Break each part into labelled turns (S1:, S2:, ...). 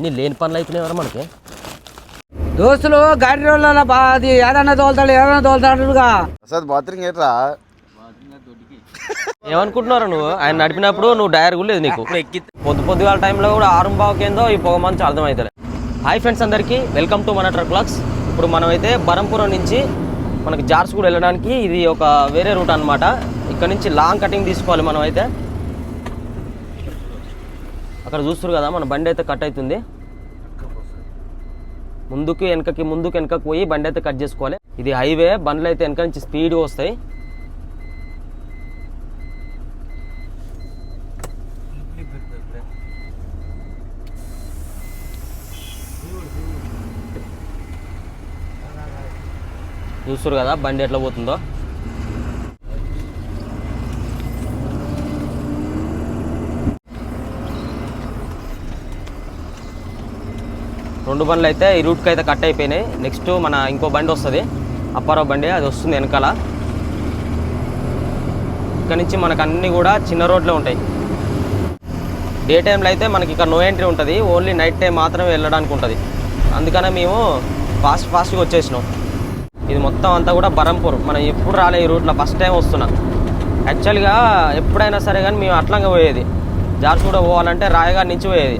S1: అన్ని లేని పనులు అవుతున్నాయి మనకి.
S2: దోస్తులు గాడి రోజుల అది ఏదన్నా తోలుతాడు ఏదన్నా తోలుతాడుగా.
S3: ప్రసాద్ బాత్రూమ్ ఏట్రా
S1: ఏమనుకుంటున్నారు నువ్వు? ఆయన నడిపినప్పుడు నువ్వు డైర్ కూడా లేదు నీకు. ఇప్పుడు ఎక్కి పొద్దు పొద్దుగాల టైంలో కూడా ఆరు బావుకేందో ఈ పొగ మంచి అర్థమవుతుంది హాయ్ ఫ్రెండ్స్ అందరికీ వెల్కమ్ టు మన ట్రక్ బ్లాగ్స్ ఇప్పుడు మనమైతే బరంపురం నుంచి మనకి జార్స్ కూడా వెళ్ళడానికి ఇది ఒక వేరే రూట్ అన్నమాట. ఇక్కడ నుంచి లాంగ్ కటింగ్ తీసుకోవాలి మనం అయితే అక్కడ చూస్తారు కదా మన బండి అయితే కట్ అవుతుంది. ముందుకు వెనకకి ముందుకు వెనకకి పోయి బండి అయితే కట్ చేసుకోవాలి. ఇది హైవే బండ్లు అయితే వెనక నుంచి స్పీడ్గా వస్తాయి. చూస్తారు కదా బండి ఎట్లా పోతుందో. రెండు బండ్లు అయితే ఈ రూట్కి అయితే కట్ అయిపోయినాయి. నెక్స్ట్ మన ఇంకో బండి వస్తుంది. అప్పారావు బండి అది వస్తుంది వెనకాల. ఇక్కడ నుంచి మనకు అన్నీ కూడా చిన్న రోడ్లే ఉంటాయి. డే టైంలో అయితే మనకి ఇక్కడ నో ఎంట్రీ ఉంటుంది. ఓన్లీ నైట్ టైం మాత్రమే వెళ్ళడానికి ఉంటుంది. అందుకనే మేము ఫాస్ట్ ఫాస్ట్గా వచ్చేసినాం. ఇది మొత్తం అంతా కూడా బరంపూర్. మనం ఎప్పుడు రాలే ఈ రూట్లో ఫస్ట్ టైం వస్తున్నాం. యాక్చువల్గా ఎప్పుడైనా సరే కానీ మేము అట్లంగా పోయేది. జార్సుగూడ పోవాలంటే రాయగడ నుంచి పోయేది.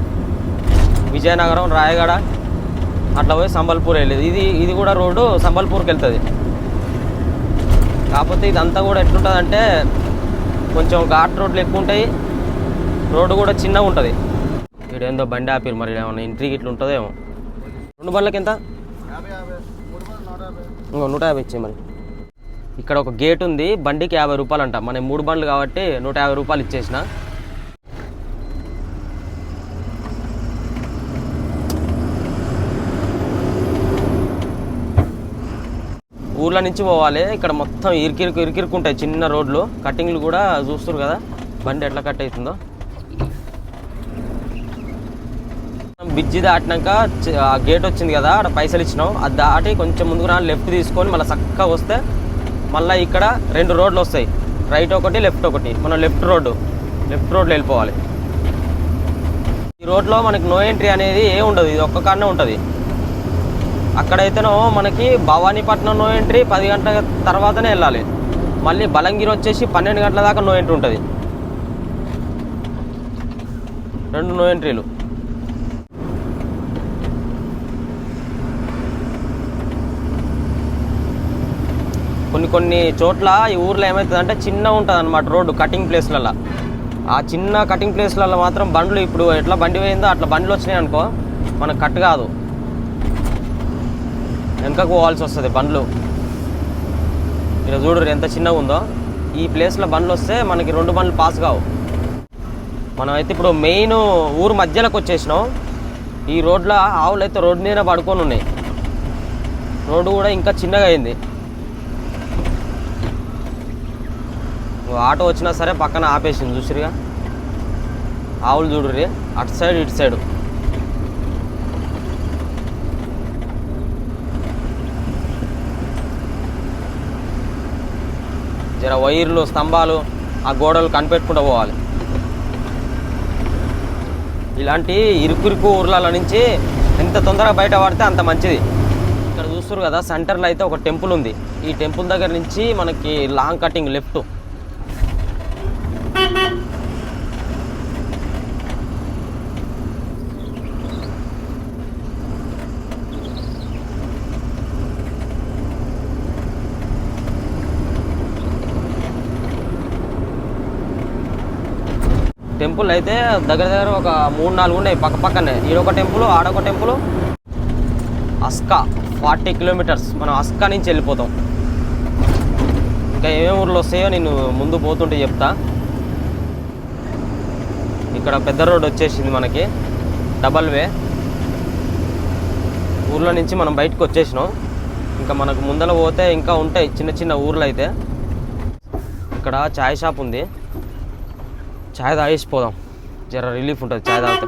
S1: విజయనగరం రాయగడ అట్లా పోయి సంబల్పూర్ వెళ్ళేది. ఇది ఇది కూడా రోడ్డు సంబల్పూర్కి వెళ్తుంది. కాకపోతే ఇదంతా కూడా ఎట్లుంటుందంటే కొంచెం ఘాట్ రోడ్లు ఎక్కువ ఉంటాయి. రోడ్డు కూడా చిన్నగా ఉంటుంది. ఇక్కడ బండి ఆపిరు మరి ఏమన్నా ఎంట్రీ ఇట్లా ఉంటుందేమో. రెండు బండ్లకి ఎంత? ఇంకో నూట యాభై ఇచ్చే మరి. ఇక్కడ ఒక గేట్ ఉంది బండికి యాభై రూపాయలు అంట మన మూడు బండ్లు కాబట్టి నూట యాభై రూపాయలు ఇచ్చేసిన. ఊర్ల నుంచి పోవాలి. ఇక్కడ మొత్తం ఇరికిరికి ఇరికిరికి ఉంటాయి చిన్న రోడ్లు. కటింగ్లు కూడా చూస్తారు కదా. బండి ఎట్లా కట్ అవుతుందో. బ్రిడ్జి దాటినాక ఆ గేట్ వచ్చింది కదా అక్కడ పైసలు ఇచ్చినాం. అది దాటి కొంచెం ముందుకు రా లెఫ్ట్ తీసుకొని మళ్ళీ చక్కగా వస్తే మళ్ళీ ఇక్కడ రెండు రోడ్లు వస్తాయి. రైట్ ఒకటి లెఫ్ట్ ఒకటి. మనం లెఫ్ట్ రోడ్డు. లెఫ్ట్ రోడ్లో వెళ్ళిపోవాలి. ఈ రోడ్లో మనకి నో ఎంట్రీ అనేది ఏ ఉండదు. ఇది ఒక్క కాడనే ఉంటుంది. అక్కడైతేనో మనకి భవానీపట్నం నో ఎంట్రీ పది గంటల తర్వాతనే వెళ్ళాలి. మళ్ళీ బలంగిరి వచ్చేసి పన్నెండు గంటల దాకా నో ఎంట్రీ ఉంటుంది. రెండు నో ఎంట్రీలు కొన్ని కొన్ని చోట్ల ఈ ఊర్లో ఏమవుతుందంటే చిన్న ఉంటుంది అనమాట రోడ్డు కటింగ్ ప్లేస్లలో ఆ చిన్న కటింగ్ ప్లేస్లలో మాత్రం బండ్లు ఇప్పుడు ఎట్లా బండి పోయిందో అట్లా బండ్లు వచ్చినాయి అనుకో మనకు కట్ కాదు. వెనకకు పోవాల్సి వస్తుంది బండ్లు. ఇక్కడ చూడరు ఎంత చిన్నగా ఉందో. ఈ ప్లేస్లో బండ్లు వస్తే మనకి రెండు బండ్లు పాస్ కావు. మనం అయితే ఇప్పుడు మెయిన్ ఊరు మధ్యలోకి వచ్చేసినాం. ఈ రోడ్లో ఆవులు అయితే రోడ్డు మీద పడుకొని ఉన్నాయి. రోడ్డు కూడా ఇంకా చిన్నగా అయింది. ఆటో వచ్చినా సరే పక్కన ఆపేసింది చూసిరుగా ఆవులు చూడుర్రి అటు సైడ్ ఇటు సైడ్. ఇక్కడ వైర్లు స్తంభాలు ఆ గోడలు కనిపెట్టుకుంటూ పోవాలి. ఇలాంటి ఇరుకురుకు ఊర్ల నుంచి ఎంత తొందరగా బయట పడితే అంత మంచిది. ఇక్కడ చూస్తారు కదా సెంటర్లో అయితే ఒక టెంపుల్ ఉంది. ఈ టెంపుల్ దగ్గర నుంచి మనకి లాంగ్ కటింగ్ లెఫ్ట్ టెంపుల్ అయితే దగ్గర దగ్గర ఒక మూడు నాలుగు ఉన్నాయి పక్క పక్కనే. ఈడొక టెంపుల్ ఆడొక టెంపుల్. Aska forty kilometres. మనం అస్కా నుంచి వెళ్ళిపోతాం. ఇంకా ఏమేమి ఊర్లు వస్తాయో నేను ముందు పోతుంటే చెప్తా. ఇక్కడ పెద్ద రోడ్ వచ్చేసింది మనకి డబల్ వే. ఊర్లో నుంచి మనం బయటకు వచ్చేసినాం. ఇంకా మనకు ముందర పోతే ఇంకా ఉంటాయి చిన్న చిన్న ఊర్లు అయితే. ఇక్కడ చాయ్ షాప్ ఉంది. చాయ్ తాగేసిపోదాం జర రిలీఫ్ ఉంటుంది చాయ్ తాగితే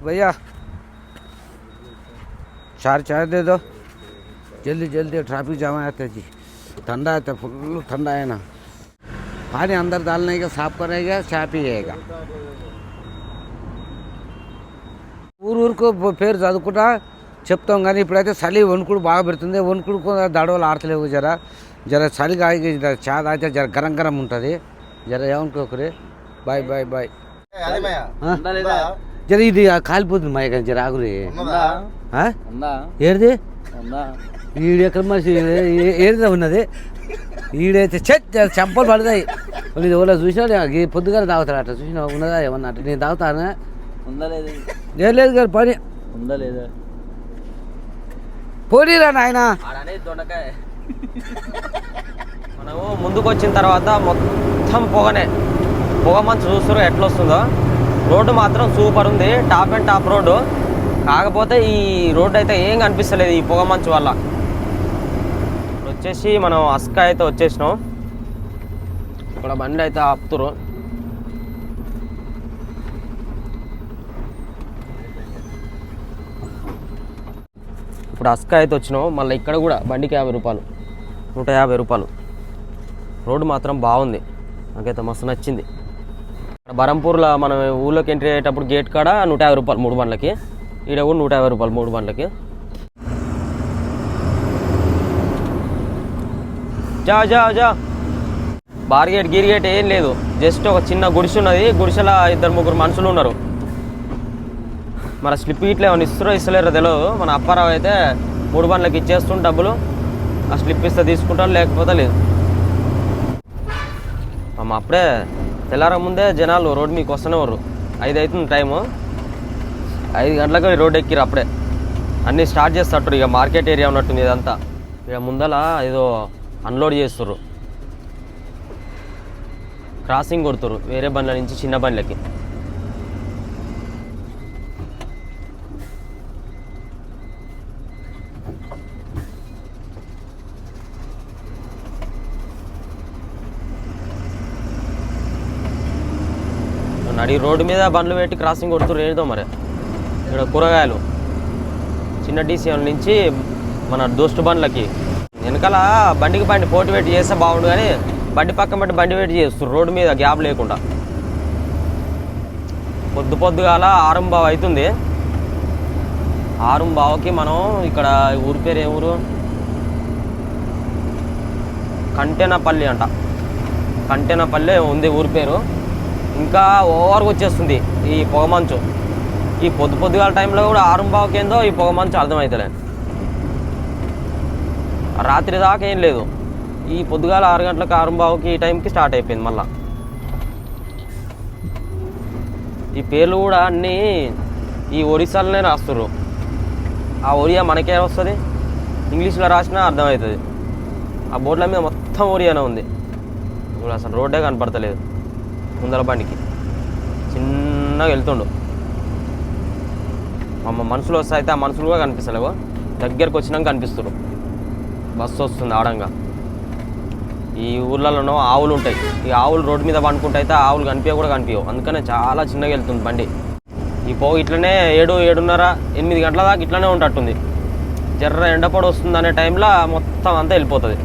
S2: भैया चार चाय दे दो जल्दी जल्दी ट्रैफिक जाम आता जी ठंडा है तो फुल ठंडा है ना पानी अंदर डालने का साफ करेगा चाय पिएगा ఊరు ఊరుకు పేరు చదువుకుంటా చెప్తాం కానీ ఇప్పుడైతే చలి వణుకుడు బాగా పెడుతుంది వణుకుడు కూడా దడవలు ఆడతలేవు జర జర చలి కాగి జర చా తాగితే జర గరం గరం ఉంటుంది జర ఏమనుకోకరి బాయ్ బాయ్ బాయ్? జర ఇది కాలిపోతుంది మా జర ఆగురి. ఆ? ఏడిది? ఈడు ఎక్కడ మనిషి? ఏ- ఏడిదా ఉన్నది? ఈడైతే చెట్ చెంపలు పడతాయి. ఇది ఎవరో చూసినా పొద్దుగానే తాగుతాడు అట్లా. చూసినా ఉన్నదా ఏమన్నా? అట్లా నేను తాగుతానా? ఏం లేదు గారు పని.
S3: ఉందా లేదా?
S2: పోనీరా నాయన.
S1: ఆడనే దొండకాయ. మనము ముందుకు వచ్చిన తర్వాత మొత్తం పొగనే. పొగ మంచు చూస్తారు ఎట్లా వస్తుందో రోడ్డు మాత్రం సూపర్ ఉంది టాప్ అండ్ టాప్ రోడ్డు. కాకపోతే ఈ రోడ్డు అయితే ఏం కనిపిస్తలేదు ఈ పొగ మంచు వల్ల. ఇప్పుడు వచ్చేసి మనం అస్కా అయితే వచ్చేసినాం. ఇక్కడ బండి అయితే ఆపుతురు ఇప్పుడు అస్కా అయితే వచ్చినాం మళ్ళీ ఇక్కడ కూడా బండికి యాభై రూపాయలు నూట యాభై రూపాయలు. రోడ్డు మాత్రం బాగుంది నాకైతే మస్తు నచ్చింది. బరంపూర్లో మనం ఊళ్ళోకి ఎంట్రీ అయ్యేటప్పుడు గేట్ కాడ నూట యాభై రూపాయలు మూడు బండ్లకి. ఈడ కూడా నూట యాభై రూపాయలు మూడు బండ్లకి. జా జా జా. బార్గేట్ గీర్గేట్ ఏం లేదు. జస్ట్ ఒక చిన్న గుడిసె ఉన్నది. గుడిసెలో ఇద్దరు ముగ్గురు మనుషులు ఉన్నారు. మన స్లిప్ ఇట్లా ఏమైనా ఇస్తారో ఇస్తలేరో తెలియదు మన అప్పారావు అయితే మూడు బండ్లకి ఇచ్చేస్తుంటే డబ్బులు. ఆ స్లిప్ ఇస్తే తీసుకుంటారు లేకపోతే లేదు. అమ్మ అప్పుడే తెల్లార ముందే జనాలు రోడ్ మీకు వస్తూనే ఉన్నారు ఐదు అవుతుంది టైము. ఐదు గంటలకు రోడ్ ఎక్కిరు అప్పుడే. అన్నీ స్టార్ట్ చేస్తారు ఇక మార్కెట్ ఏరియా ఉన్నట్టుంది ఇదంతా. ఇక ముందల ఏదో అన్లోడ్ చేస్తుర్రు. క్రాసింగ్ కొడుతురు వేరే బండ్ల నుంచి చిన్న బండ్లకి. మరి రోడ్డు మీద బండ్లు పెట్టి క్రాసింగ్ కొడుతూ ఏదో మరి. ఇక్కడ కూరగాయలు. చిన్న డీసీఎం నుంచి మన దోస్తు బండ్లకి. వెనకాల బండికి బండి పోటీ పెట్టి చేస్తే బాగుండు కానీ బండి పక్కన పెట్టి బండి పెట్టి చేస్తారు రోడ్డు మీద గ్యాప్ లేకుండా. పొద్దు పొద్దుగాల ఆరంబావు అవుతుంది. ఆరంబావుకి మనం ఇక్కడ ఊరి పేరు ఏ ఊరు? కంటెనపల్లి అంట. కంటెనపల్లి ఉంది ఊరి పేరు. ఇంకా ఓవర్గా వచ్చేస్తుంది ఈ పొగమంచు ఈ పొద్దు పొద్దుగాల టైంలో కూడా ఆరంబావుకి ఏందో ఈ పొగమంచు అర్థమవుతలే రాత్రి దాకా ఏం లేదు. ఈ పొద్దుగాల ఆరు గంటలకు ఆరంబావుకి ఈ టైంకి స్టార్ట్ అయిపోయింది మళ్ళా. ఈ పేర్లు కూడా అన్నీ ఈ ఒడిశాలోనే రాస్తుర్రు. ఆ ఒరియా మనకే వస్తుంది ఇంగ్లీష్లో రాసినా అర్థమవుతుంది ఆ బోర్డుల మీద మొత్తం ఒరియానే ఉంది. ఇప్పుడు అసలు రోడ్డే కనపడతలేదు. ముందర బండికి. చిన్నగా వెళ్తుండు. అమ్మ మనుషులు వస్తే అయితే ఆ మనుషులు కూడా కనిపిస్తలేవు దగ్గరకు వచ్చినాక కనిపిస్తారు బస్సు వస్తుంది ఆడంగా. ఈ ఊర్లలోనో ఆవులు ఉంటాయి. ఈ ఆవులు రోడ్డు మీద పండుకుంటే అయితే ఆవులు కనిపించ కూడా కనిపించవు అందుకనే చాలా చిన్నగా వెళ్తుంది బండి. ఈ పోగు ఇట్లనే ఏడు ఏడున్నర ఎనిమిది గంటల దాకా ఇట్లనే ఉంటట్టుంది. జర్ర ఎండపడి వస్తుంది అనే టైంలో మొత్తం అంతా వెళ్ళిపోతుంది.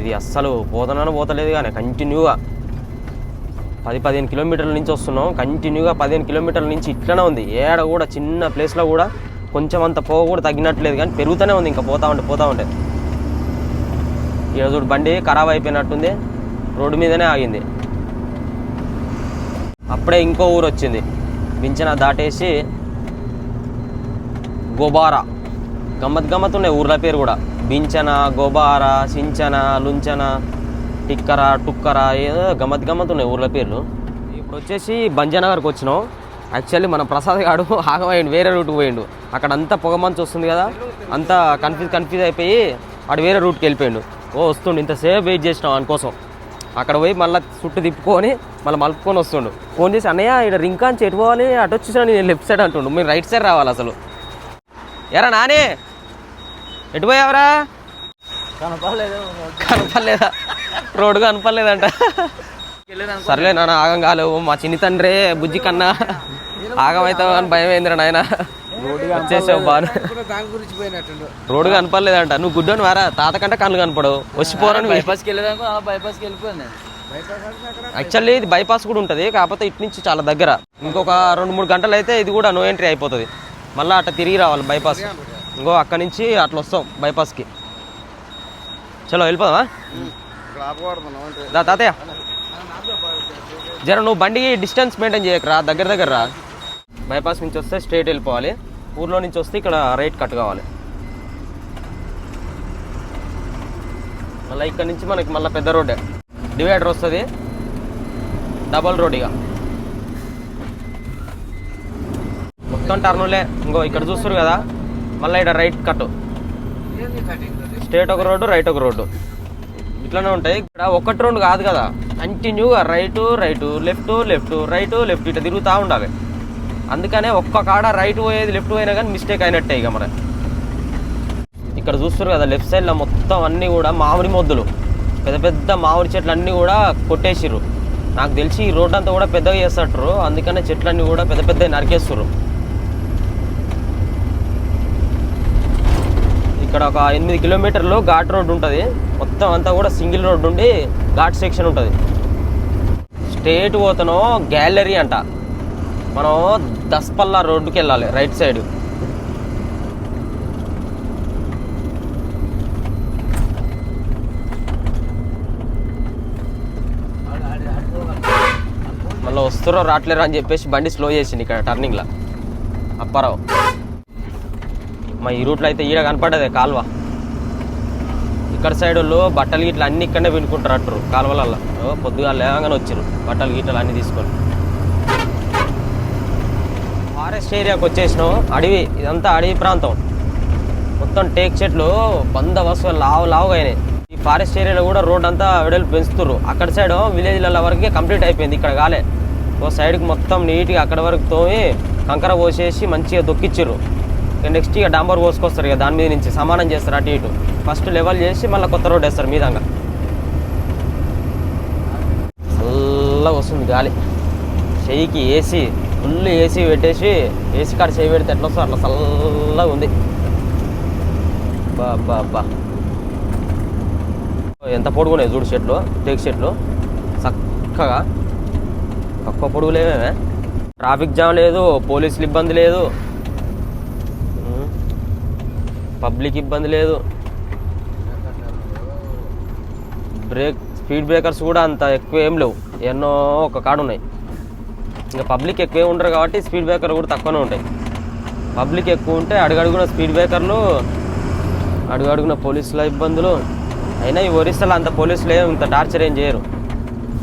S1: ఇది అస్సలు పోతున్నాను పోతలేదు కానీ కంటిన్యూగా పది పదిహేను కిలోమీటర్ల నుంచి వస్తున్నాం. కంటిన్యూగా పదిహేను కిలోమీటర్ల నుంచి ఇట్లనే ఉంది. ఏడ కూడా చిన్న ప్లేస్లో కూడా కొంచెం అంత పోగ కూడా తగ్గినట్లేదు కానీ పెరుగుతూనే ఉంది. ఇంకా పోతా ఉంటే పోతా ఉంటే. ఈరోజు బండి ఖరాబ్ అయిపోయినట్టుంది. రోడ్డు మీదనే ఆగింది. అప్పుడే ఇంకో ఊరు వచ్చింది. బించన దాటేసి గోబారా. గమ్మత్ గమ్మత్ ఉన్నాయి ఊర్ల పేరు కూడా. బించన గోబార సించన లుంచన టిక్కర టుక్కర ఏదో గమ్మత్ గమ్మత్ ఉన్నాయి ఊర్ల పేర్లు. ఇప్పుడు వచ్చేసి బంజనగర్కి వచ్చినాం. యాక్చువల్లీ మన ప్రసాద్ గాడు ఆగమైండు వేరే రూట్కి పోయిండు. అక్కడ అంతా పొగమంచు వస్తుంది కదా అంతా కన్ఫ్యూజ్ కన్ఫ్యూజ్ అయిపోయి వాడు వేరే రూట్కి వెళ్ళిపోయిండు. ఓ వస్తుండు ఇంతసేపు వెయిట్ చేసినాం అనుకోసం అక్కడ పోయి మళ్ళీ చుట్టూ తిప్పుకొని మళ్ళీ మలుపుకొని వస్తుండు. ఫోన్ చేసి అన్నయ్య ఇక్కడ రింకా అని ఎటు పోవాలి? అటు వచ్చేసాను నేను లెఫ్ట్ సైడ్ అంటుండు. మీరు రైట్ సైడ్ రావాలి అసలు. ఎరా నానే ఎటు పోయావరా
S3: కనపడలేదు.
S1: కనపడలేదా? రోడ్డు కనపడలేదంట. సర్లే నాన్న ఆగం కాలేవు మా చిన్ని తండ్రే బుజ్జి కన్నా ఆగం అవుతావు అని భయం ఏందిరా నాయన వచ్చేసావు బాగా రోడ్డు కనపడలేదంట. నువ్వు గుడ్డని వారా? తాత కంటే కళ్ళు కనపడవు. వచ్చిపోరని
S3: బైపాస్కి వెళ్ళేదాకా బైపాస్కి
S1: యాక్చువల్లీ ఇది బైపాస్ కూడా ఉంటుంది. కాకపోతే ఇటు నుంచి చాలా దగ్గర. ఇంకొక రెండు మూడు గంటలు అయితే ఇది కూడా నో ఎంట్రీ అయిపోతుంది. మళ్ళీ అట్లా తిరిగి రావాలి బైపాస్ ఇంకో అక్కడి నుంచి అట్లా వస్తాం బైపాస్కి. చలో వెళ్ళిపోదామా? దా తాతయ్య. జర నువ్వు బండికి డిస్టెన్స్ మెయింటైన్ చేయకరా దగ్గర దగ్గర రా. బైపాస్ నుంచి వస్తే స్ట్రైట్ వెళ్ళిపోవాలి. ఊర్లో నుంచి వస్తే ఇక్కడ రైట్ కట్ కావాలి. మళ్ళీ ఇక్కడ నుంచి మనకి మళ్ళీ పెద్ద రోడ్డే. డివైడర్ వస్తుంది. డబల్ రోడ్ ఇక. మొత్తం టర్నులే. ఇంకో ఇక్కడ చూస్తారు కదా. మళ్ళీ ఇక్కడ రైట్ కట్ స్ట్రేట్ ఒక రోడ్డు రైట్ ఒక రోడ్డు. ఇట్లానే ఉంటాయి. ఇక్కడ ఒకటి రెండు కాదు కదా. కంటిన్యూగా right right left left right left ఇట్లా తిరుగుతూ ఉండాలి. అందుకనే ఒక్క కాడ రైట్ పోయేది లెఫ్ట్ పోయినా కానీ మిస్టేక్ అయినట్టే ఇక మరి. ఇక్కడ చూస్తారు కదా లెఫ్ట్ సైడ్లో మొత్తం అన్నీ కూడా మామిడి మొద్దులు. పెద్ద పెద్ద మామిడి చెట్లు అన్నీ కూడా కొట్టేసిర్రు. నాకు తెలిసి ఈ రోడ్ అంతా కూడా పెద్దగా చేస్తారు అందుకనే చెట్లన్నీ కూడా పెద్ద పెద్ద నరికేస్తారు ఇక్కడ ఒక ఎనిమిది కిలోమీటర్లు ఘాట్ రోడ్ ఉంటుంది. మొత్తం అంతా కూడా సింగిల్ రోడ్ ఉండి ఘాట్ సెక్షన్ ఉంటుంది. స్ట్రేట్ పోతను గ్యాలరీ అంట. మనం దస్పల్లా రోడ్డుకి వెళ్ళాలి రైట్ సైడ్. మళ్ళీ వస్తురో రావట్లేరు అని చెప్పేసి బండి స్లో చేసింది ఇక్కడ టర్నింగ్లో. అప్పారావు. మా ఈ రూట్లో అయితే ఈడ కనపడదే కాలువ. ఇక్కడ సైడ్ వాళ్ళు బట్టలు గిట్ల అన్ని ఇక్కడనే వినుకుంటారు అంటారు కాలువలలో పొద్దుగా లేవగానే వచ్చారు బట్టలు గిట్టలు అన్ని తీసుకొని. ఫారెస్ట్ ఏరియాకి వచ్చేసినాం అడవి ఇదంతా అడవి ప్రాంతం. మొత్తం టేక్ చెట్లు బంద వస్తువులు లావు లావుగా అయినాయి. ఈ ఫారెస్ట్ ఏరియాలో కూడా రోడ్ అంతా వెడలు పెంచుతుర్రు. అక్కడ సైడ్ విలేజ్ల వరకే కంప్లీట్ అయిపోయింది ఇక్కడ కాలే. ఓ సైడ్కి మొత్తం నీట్గా అక్కడ వరకు తోమి కంకర పోసేసి మంచిగా దొక్కిచ్చిర్రు. నెక్స్ట్ ఇక డాంబర్ పోసుకొస్తారు ఇక దాని మీద నుంచి సమానం చేస్తారు అటు ఇటు. ఫస్ట్ లెవెల్ చేసి మళ్ళీ కొత్త రోడ్ వేస్తారు మీదంగా. చల్లగా వస్తుంది గాలి. చెయ్యికి ఏసీ ఫుల్ ఏసీ పెట్టేసి ఏసీ కాడ చేయి పెడితే ఎట్లా వస్తుంది అట్లా చల్లగా ఉంది. బా బా బా ఎంత పొడుగున్నాయి చూడు చెట్లు టేక్ చెట్లు చక్కగా. తక్కువ పొడుగులేవే ట్రాఫిక్ జామ్ లేదు పోలీసులు ఇబ్బంది లేదు. పబ్లిక్ ఇబ్బంది లేదు. బ్రేక్ స్పీడ్ బ్రేకర్స్ కూడా అంత ఎక్కువ ఏం లేవు. ఎన్నో ఒక కాడ ఉన్నాయి. ఇంకా పబ్లిక్ ఎక్కువ ఉండరు కాబట్టి స్పీడ్ బ్రేకర్ కూడా తక్కువనే ఉంటాయి. పబ్లిక్ ఎక్కువ ఉంటే అడుగడుగున స్పీడ్ బ్రేకర్లు అడుగడుగున పోలీసుల ఇబ్బందులు. అయినా ఈ ఒరిస్సాలో అంత పోలీసులు ఏం ఇంత టార్చర్ ఏం చేయరు.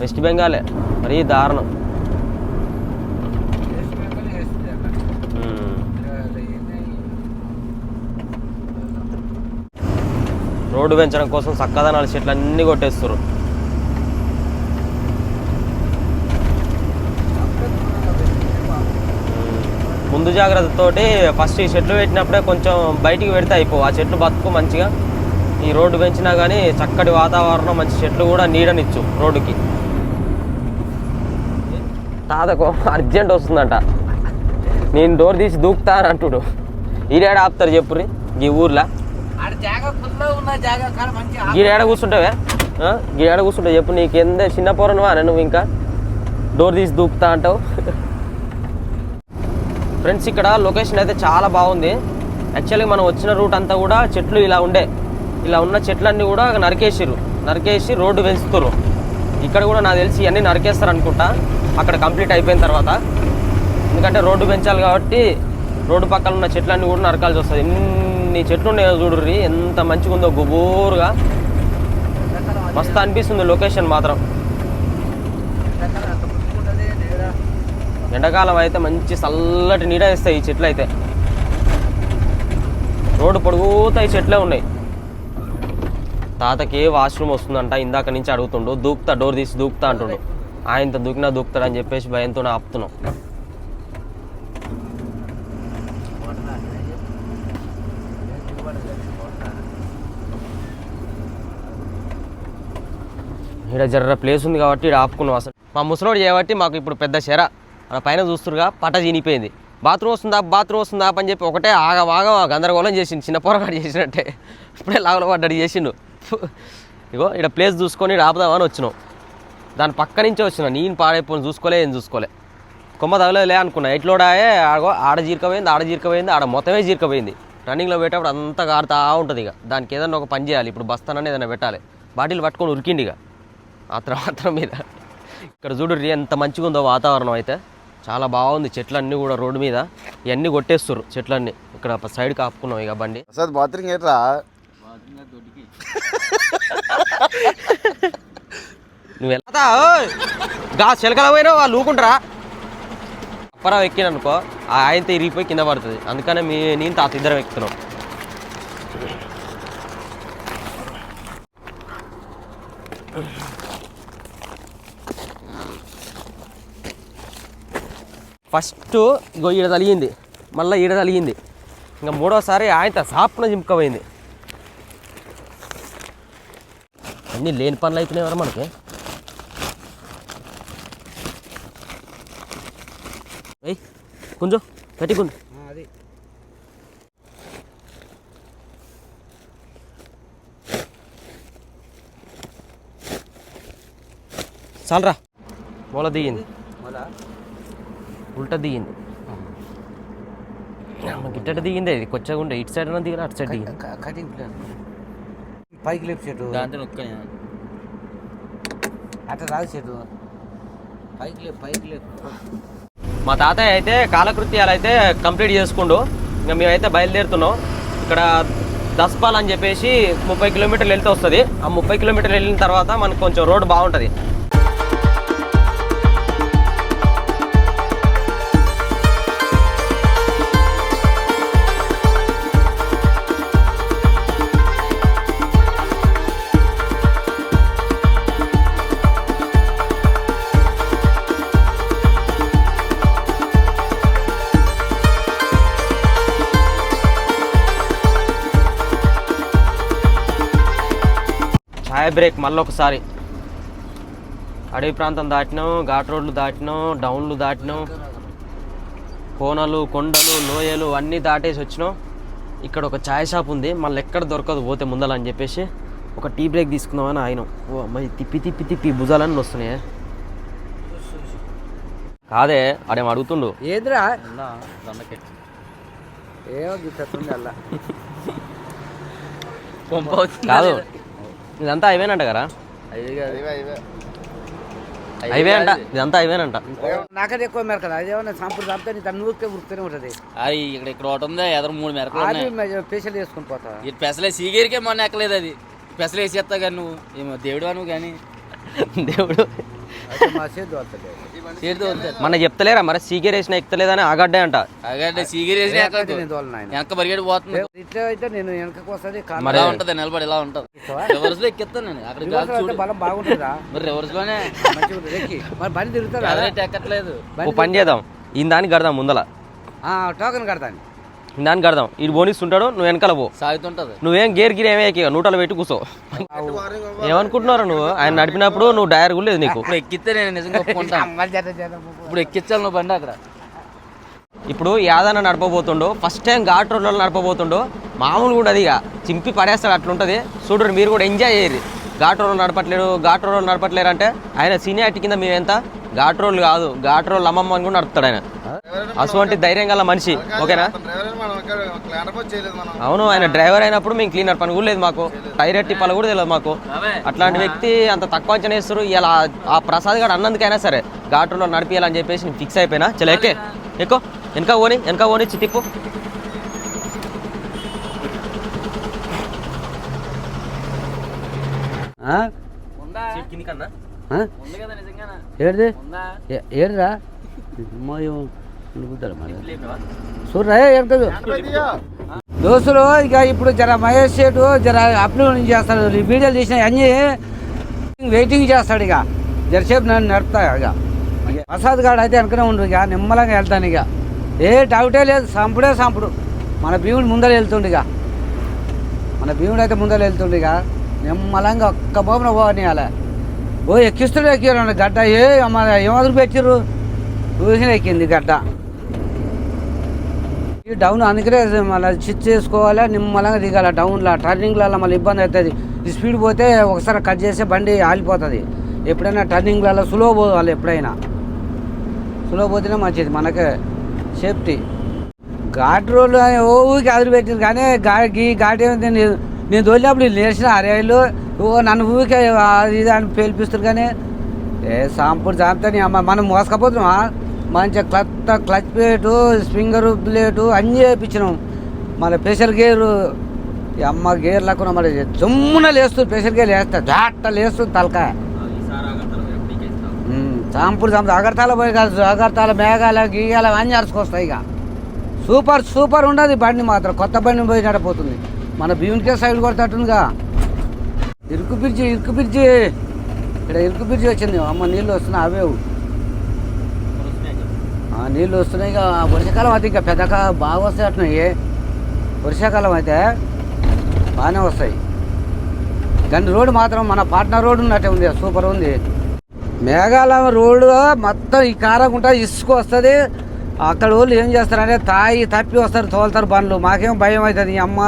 S1: వెస్ట్ బెంగాలే. మరీ దారుణం. రోడ్డు పెంచడం కోసం చక్కదనాల చెట్లు అన్నీ కొట్టేస్తారు ముందు జాగ్రత్తతోటి ఫస్ట్ ఈ చెట్లు పెట్టినప్పుడే కొంచెం బయటికి పెడితే అయిపో ఆ చెట్లు బతుకు మంచిగా. ఈ రోడ్డు పెంచినా కానీ చక్కటి వాతావరణం మంచి చెట్లు కూడా నీడనిచ్చు రోడ్డుకి. తాతకు అర్జెంట్ వస్తుందంట. నేను డోర్ తీసి దూకుతా అని అంటుడు ఈడేడ ఆపుతారు చెప్పురి ఈ ఊర్లో?
S2: ఆడ
S1: కూర్చుంటావే? ఆ? కూర్చుంటావు చెప్పు నీకు ఎంత చిన్న పొరనువా నువ్వు ఇంకా? డోర్ తీసి దూకుతా అంటావు. ఫ్రెండ్స్ ఇక్కడ లొకేషన్ అయితే చాలా బాగుంది. యాక్చువల్గా మనం వచ్చిన రూట్ అంతా కూడా చెట్లు ఇలా ఉండే. ఇలా ఉన్న చెట్లన్నీ కూడా నరికేసిరు నరికేసి రోడ్డు పెంచుతురు ఇక్కడ కూడా నాకు తెలిసి ఇవన్నీ నరికేస్తారు అనుకుంటా. అక్కడ కంప్లీట్ అయిపోయిన తర్వాత. ఎందుకంటే రోడ్డు పెంచాలి కాబట్టి రోడ్డు పక్కన ఉన్న చెట్లన్నీ కూడా నరకాల్సి వస్తుంది. ఇన్ని చెట్లు ఉన్నాయో చూడుర్రి. ఎంత మంచిగా ఉందో గుబూరుగా. మస్తు అనిపిస్తుంది లొకేషన్ మాత్రం. ఎండాకాలం అయితే మంచి చల్లటి నీడ ఇస్తాయి ఈ చెట్లు అయితే రోడ్డు పొడుగుతా ఈ చెట్లే ఉన్నాయి. తాతకి వాష్రూమ్ వస్తుందంట ఇందాక నుంచి అడుగుతుండు. దూకుతా డోర్ తీసి దూకుతా అంటుండు. ఆయనతో దూకినా దూకుతాడని చెప్పేసి భయంతో ఆపుతున్నాం. ఇక్కడ జర్ర ప్లేస్ ఉంది కాబట్టి ఇక్కడ ఆపుకున్నాం అసలు. మా ముసలోడు చేయబట్టి మాకు ఇప్పుడు పెద్ద చెర. మన పైన చూస్తురుగా పట చీనిపోయింది. బాత్రూమ్ వస్తుందా బాత్రూమ్ వస్తుందా అని చెప్పి ఒకటే ఆగ ఆగ గందరగోళం చేసిండు. చిన్న పొరపాటు చేసినట్టే. ఇప్పుడే లాగల పడ్డాడు చేసిండు. ఇగో ఇక్కడ ప్లేస్ చూసుకొని ఇక్కడ ఆపుదామని వచ్చినాం. దాని పక్క నుంచే వచ్చిన. నేను పాడైపోయి చూసుకోలే ఏం చూసుకోలే. కొమ్మ తగలేదులే అనుకున్నా. ఎట్లోడాయే ఆగో ఆడ జీరకపోయింది ఆడ జీరకపోయింది ఆడ మొత్తమే జీరకపోయింది రన్నింగ్లో పెట్టేప్పుడు అంతా కారుతా ఉంటుంది ఇక దానికి ఏదన్నా ఒక పని చేయాలి. ఇప్పుడు బస్తానని ఏదైనా పెట్టాలి. బాటిల్ పట్టుకొని ఉరికిండి ఇక ఆత్రం ఆత్రం మీద. ఇక్కడ చూడు ఎంత మంచిగా ఉందో వాతావరణం అయితే. చాలా బాగుంది చెట్లన్నీ కూడా రోడ్డు మీద. ఇవన్నీ కొట్టేస్తారు చెట్లన్నీ. ఇక్కడ సైడ్ కాపుకున్నాం ఇక బండి.
S4: ప్రసాద్ బాత్రూమ్ ఏట్రా?
S1: నువ్వు వెళ్తా గా చిలకల పోయినా వాళ్ళు ఊకుంటారా? అప్పరావు ఎక్కిననుకో ఆ ఆయనతో ఇరిగిపోయి కింద పడుతుంది. అందుకనే మీ నేను తాత ఇద్దరం ఎక్కుతున్నాం. ఫస్ట్ ఇగో ఈడ తలిగింది. మళ్ళీ ఈడ తలిగింది. ఇంకా మూడోసారి ఆయన సాప్న జింపకపోయింది. అన్నీ లేని పనులు అవుతున్నాయి మనకి. ఏయ్ కొంచెం గట్టి కొంచెం చాలరా. మూల దిగింది. ఉల్టా దిగింది. గిట్టట దిగింది ఇది కొచ్చగా ఉండే ఇటు సైడ్ దిగిన అటు సైడ్ దిగింది.
S2: Cutting plan. పైకి లేపు చెట్టు.
S3: దాంతో
S2: అట్లా రాదు చెట్టు. పైకి లేపు పైకి లేపు.
S1: మా తాతయ్య అయితే కాలకృత్యాలు అయితే కంప్లీట్ చేసుకుండు. ఇంకా మేమైతే బయలుదేరుతున్నాం. ఇక్కడ దస్పాల్ అని చెప్పేసి ముప్పై కిలోమీటర్లు వెళ్తే వస్తుంది. ఆ ముప్పై కిలోమీటర్లు వెళ్ళిన తర్వాత మనకు కొంచెం రోడ్ బాగుంటుంది. ఛాయ్ బ్రేక్ మళ్ళీ ఒకసారి అడవి ప్రాంతం దాటినాం ఘాట్ రోడ్లు దాటినాం డౌన్లు దాటినాం. కోనలు కొండలు లోయలు అన్నీ దాటేసి వచ్చినాం. ఇక్కడ ఒక ఛాయ్ షాప్ ఉంది మళ్ళీ ఎక్కడ దొరకదు పోతే ముందల అని చెప్పేసి ఒక టీ బ్రేక్ తీసుకుందామని ఆయన ఓ అమ్మాయి తిప్పి తిప్పి తిప్పి భుజాలన్నీ వస్తున్నాయి కాదే ఆడేం అడుగుతుండు?
S2: ఏదిరా?
S1: కాదు? ఇదంతా అయిపోయినంట కదా?
S3: కాదు.
S1: ఇదంతా అయిపోయినంట
S2: నాకది ఎక్కువ మెరక కదా అదేమన్నా సంపూర్ చంపితే నీ తను ఊరికే ఉరుకుతూనే ఉంటుంది.
S3: అది ఇక్కడ ఇక్కడ ఒకటి ఉంది ఎదురు మూడు మెరకలు
S2: స్పెషల్ చేసుకుని పోతా.
S3: ఈ పెసలే సీగేరికే మొన్న ఎక్కలేదు అది. పెసలు వేసేస్తా కానీ నువ్వు ఏమో దేవుడు నువ్వు కానీ.
S1: దేవుడు. మన చెప్తలేరా మరి? సీకే రేసిన ఎక్కుతలేదని ఆగడ్డే అంట.
S3: వెనక పరిగెడి పోతుంది
S2: ఇట్లా అయితే నేను వెనకకు వస్తుంది
S1: మరి-
S3: ఉంటది నిలబడి ఇలా ఉంటది. రివర్స్లో ఎక్కిస్తాను నేను. అక్కడ
S2: రివర్స్
S3: గాలి
S2: అయితే
S3: చూడు.
S2: బలం బాగుంటుందా?
S3: మరి రివర్స్లోనే
S2: మంచిగా ఉంటుంది. ఎక్కి. మరి బండి తిరుగుతుందా
S3: అదే ఎక్కట్లేదు.
S1: పని చేద్దాం. ఈ దానికి కడదాం ముందల.
S2: ఆ, టోకెన్ కడతాను.
S1: దానికి కడదాం ఇది బోనిస్తుంటాడు నువ్వు వెనకాల పో.
S3: సాగుతుంటది.
S1: నువ్వేం గేర్ గిర్ ఏమే ఎక్కి నూటలు పెట్టి కూసో. ఏమనుకుంటున్నారు నువ్వు? ఆయన నడిపినప్పుడు నువ్వు డైర్ కూడా లేదు నీకు.
S3: ఎక్కిస్తే నేను నిజంగా ఇప్పుడు ఎక్కించాలి నువ్వు బండి అక్కడ.
S1: ఇప్పుడు యాదన్న నడపబోతుండు ఫస్ట్ టైం ఘాట్ రోడ్లో నడపబోతుండు మామూలు కూడా అది ఇక. చింపి పడేస్తాడు అట్లుంటుంది. చూడరు మీరు కూడా ఎంజాయ్ చేయరు. ఘాట్ రోడ్లు నడపట్లేడు ఘాట్ రోడ్లు నడపట్లేరు అంటే ఆయన సీనియారిటీ కింద మేము ఎంత? ఘాట్ రోడ్లు కాదు ఘాట్ రోడ్లు అమ్మమ్మ అని కూడా నడుపుతాడు ఆయన. అటువంటి ధైర్యం గల మనిషి ఓకేనా? అవును ఆయన డ్రైవర్ అయినప్పుడు మేము క్లీనర్ పని కూడా లేదు మాకు. టైర్ పని కూడా తెలియదు మాకు. అట్లాంటి వ్యక్తి అంత తక్కువ అంచనా వేస్తారు. ఇలా ఆ ప్రసాద్ గారు అన్నందుకైనా సరే ఘాట్ ఘాటులో నడిపియాలని చెప్పేసి నేను ఫిక్స్ అయిపోయినా. చలో ఎక్కే. ఎక్కువ. వెనక పోని వెనక పోని చితిప్పు
S2: ఆ?
S3: ఉందా
S2: ఆ?
S3: ఉంది కదా నిజంగానే
S2: ఏడిది? ఏ- ఏడిరా? చూడరా ఎంతదు దోస్తులు ఇక ఇప్పుడు జర మహేష్ సేటు జర అప్లోడ్ చేస్తాడు. ఈ వీడియోలు తీసిన అన్ని వెయిటింగ్ చేస్తాడు ఇక. జరసేపు నన్ను నడుపుతా ఇక. ప్రసాద్ గాడు అయితే వెనకనే ఉండు ఇక. నిమ్మలంగా వెళ్తాను ఇక. ఏ డౌటే లేదు. సంపుడే సంపుడు. మన భీముడు ముందర వెళ్తుండు ఇక. మన భీముడు అయితే ముందర వెళ్తుండు ఇక. నిమ్మలంగా ఒక్క బొమ్మన అలా. ఓ ఎక్కిస్తుడు ఎక్కారు గడ్డ ఏ ఏమదురు పెట్టిర్రు? చూసిన ఎక్కింది గడ్డ. ఈ డౌన్ అందుకనే మళ్ళీ చిచ్ చేసుకోవాలి నిమ్మలంగా దిగాలి డౌన్లో. టర్నింగ్లలో మళ్ళీ ఇబ్బంది అవుతుంది. ఈ స్పీడ్ పోతే ఒకసారి కట్ చేస్తే బండి ఆలిపోతుంది ఎప్పుడైనా టర్నింగ్లలో స్లో పోవాలి ఎప్పుడైనా. స్లో పోతేనే మంచిది మనకే సేఫ్టీ. ఘాట్ రోడ్లు ఊరికి అదిరి పెట్టింది కానీ ఘాట్ ఈ ఘాట్ ఏమైంది నేను తోలినప్పుడు వీళ్ళు నేర్చిన అరేళ్ళు ఓ నన్ను ఊరికే అది ఇది అని పేల్పిస్తారు కానీ ఏ సాంపుడు జాంతని అమ్మ మనం మోసకపోతున్నామా? మంచిగా క్లత్త క్లచ్ ప్లేటు స్ప్రింగర్ ప్లేటు అన్నీ చేయించినాం మన స్పెషల్ గేరు ఈ అమ్మ గేర్ లేకుండా మరి జమ్మున లేస్తుంది స్పెషల్ గేర్ వేస్తా జాట్ట లేస్తుంది తలకాయ సాంపుడు సాంపుడు అగర్తాల పోయి కాదు అగర్తాల మేఘాల గీయాల అన్నీ అరుచుకొస్తాయి ఇక. సూపర్ సూపర్ ఉండదు ఈ బండి మాత్రం కొత్త బండి పోయి నడిపోతుంది. మన భీమునికే సైడ్ కొడతట్టుందిగా ఇరుకు బ్రిడ్జి ఇరుకు బ్రిడ్జి ఇక్కడ ఇరుకు బ్రిడ్జి వచ్చింది. అమ్మ నీళ్ళు వస్తున్నాయి అవేవు. నీళ్ళు వస్తున్నాయి ఇక. వర్షాకాలం అయితే ఇంకా పెద్దక బాగా వస్తాయి అట్లున్నాయి వర్షాకాలం అయితే బాగానే వస్తాయి. కానీ రోడ్డు మాత్రం మన పాట్నా రోడ్డు ఉన్నట్టే ఉంది. సూపర్ ఉంది. మేఘాలయం రోడ్డు మొత్తం ఈ కారకుండా ఇసుక వస్తుంది. అక్కడ వాళ్ళు ఏం చేస్తారంటే తాయి తప్పి వస్తారు తోలుతారు బండ్లు. మాకేం భయం అవుతుంది. అమ్మ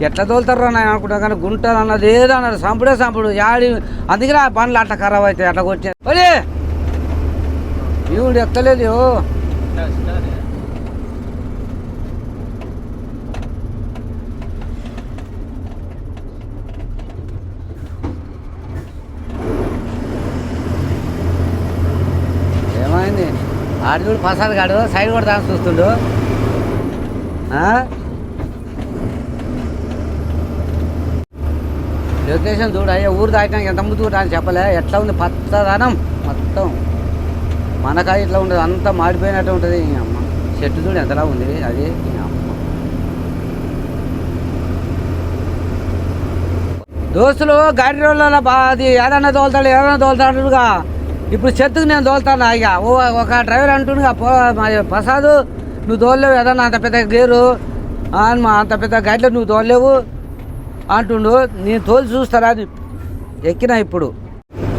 S2: ఎట్లా తోలుతారు అని అనుకుంటాం కానీ గుంటలు అన్నది ఏదో అన్నారు సంపుడే సంపుడు. యాడి అందుకనే ఆ బండ్లు అట్లా ఖరాబ్ అవుతాయి అట్లా కొట్టే ఒరే! ఈవిడు ఎత్తలేదు. ఏమైంది? ఆడు పసాదు కాడు సైడ్ కూడా దాని చూస్తుండు లొకేషన్ చూడు అయ్యా ఊరు దాటినాక ఎంత ముందు కూడా అని చెప్పలే. ఎట్లా ఉంది? పచ్చదనం మొత్తం. మనకాయ ఇట్లా ఉండదు అంతా మాడిపోయినట్టు ఉంటుంది. అమ్మ. చెట్టు చూడు ఎంతలా ఉంది. అది అమ్మ. దోస్తులు గాడి రోజులలో అది ఏదన్నా తోలుతాడు ఏదన్నా తోలుతాడుగా. ఇప్పుడు చెట్టుకు నేను తోలుతాను? ఇక ఓ ఒక డ్రైవర్ అంటుండగా పో మా ప్రసాదు నువ్వు తోలలేవు ఏదన్నా అంత పెద్ద గేరు అంత పెద్ద గడ్డ నువ్వు తోలలేవు. అంటుండు నేను తోలు చూస్తారా అని ఎక్కినా ఇప్పుడు.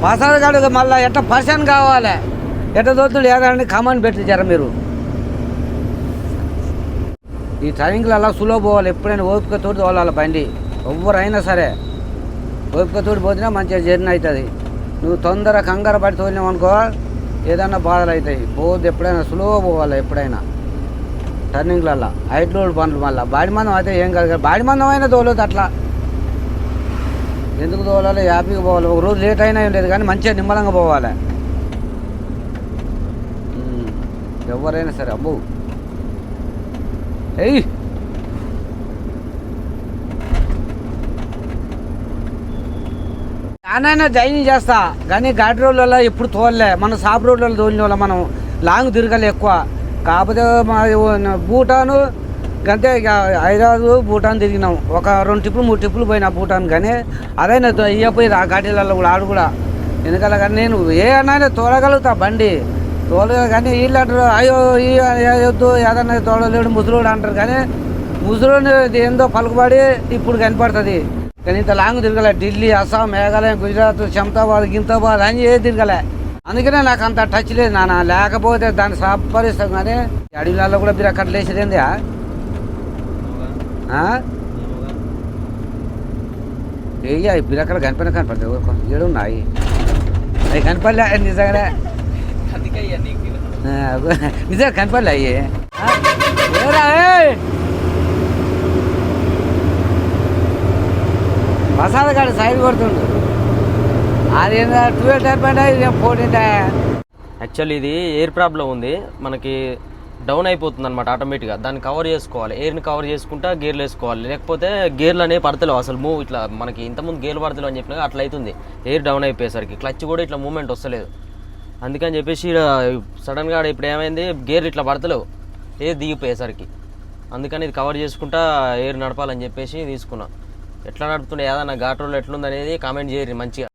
S2: ప్రసాద్ గారు మళ్ళీ ఎట్లా పర్సన్ కావాలి? ఎట్ట తోలుతుడు? ఏదన్నా కమాండ్ పెట్టి మీరు. ఈ ట్రైనింగ్లలో సులో పోవాలి ఎప్పుడైనా ఓపికతో తోలాలి బండి. ఎవరైనా సరే ఓపికతో పోతేనే మంచిగా జర్నీ అవుతుంది నువ్వు తొందర కంగారు పడి తోలినావు అనుకో ఏదన్నా బాధలు అవుతాయి పోదు ఎప్పుడైనా స్లో పోవాలి ఎప్పుడైనా. టర్నింగ్లల్లో హైట్ లోడ్ పనులు మళ్ళీ. బాడి మందం అయితే ఏం కాదు కానీ బాడి మందం అయినా తోలదు అట్లా. ఎందుకు తోలాలి హ్యాపీగా పోవాలి? ఒక రోజు లేట్ అయినా ఏం లేదు కానీ మంచిగా నిమ్మలంగా పోవాలి? ఎవరైనా సరే అబ్బో. ఏయ్! నానైనా జైన్ చేస్తా. కానీ ఘాట్ రోడ్లలో ఎప్పుడు తోలలే. మనం సాప్ రోడ్లలో తోలిన వాళ్ళ మనం. లాంగ్ తిరగలే ఎక్కువ. కాకపోతే మా భూటాను అంతే ఇక హైదరాబాద్ భూటాన్ తిరిగినాం. ఒక రెండు టిప్పులు మూడు టిప్పులు పోయినా భూటాన్ కానీ అదైనా ఇయ్యపోయి ఆ ఘాటీలలో కూడా ఆడు కూడా. ఎందుకలా కానీ నేను ఏ అన్నా తోడగలుగుతా బండి. తోలగల కానీ వీళ్ళు అంటారు అయ్యో ఈ వద్దు ఏదన్నా తోడలేడు ముసలోడు అంటారు కానీ ముసలోడు ఏందో పలుకుబడి ఇప్పుడు కనపడుతుంది. కానీ ఇంత లాంగ్ తిరగలే ఢిల్లీ అస్సాం మేఘాలయం గుజరాత్ శంతాబాద్ గింతాబాద్ అని ఏ తిరగలే. అందుకనే నాకు అంత టచ్ లేదు నాన్న. లేకపోతే దాన్ని సంపరిస్తాం కానీ అడవిలలో కూడా మీరు అక్కడ లేచేదేంది ఏయ్యా ఇప్పుడు అక్కడ కనిపిన కనపడతాయి. ఊరుకో ఏడు ఉన్నాయి. అవి కనపడలే నిజంగానే. నిజంగా కనపడలే అయ్యి! ప్రసాద్ గారు సైడ్ కొడుతుండు. అది ట్వెల్వ్ టైప్ అంటే ఫోర్టీన్
S1: యాక్చువల్లీ ఇది ఎయిర్ ప్రాబ్లం ఉంది. మనకి డౌన్ అయిపోతుంది అనమాట ఆటోమేటిక్గా. దాన్ని కవర్ చేసుకోవాలి. ఎయిర్ని కవర్ చేసుకుంటా గేర్లు వేసుకోవాలి. లేకపోతే గేర్లు అనేవి పడతలేవు. అసలు మూవ్ ఇట్లా మనకి ఇంతకుముందు గేర్లు పడతలేవు అని చెప్పినా అట్లా అవుతుంది ఎయిర్ డౌన్ అయిపోయేసరికి క్లచ్ కూడా ఇట్లా మూమెంట్ వస్తలేదు. అందుకని చెప్పేసి సడన్గా ఇప్పుడు ఏమైంది? గేర్లు ఇట్లా పడతలేవు. ఎయిర్ దిగిపోయేసరికి. అందుకని ఇది కవర్ చేసుకుంటా ఎయిర్ నడపాలని చెప్పేసి తీసుకున్నా. ఎట్లా నడుపుతుండే? ఏదన్నా ఘాట్ రోడ్లో ఎట్లుందనేది కామెంట్ చేయరు మంచిగా.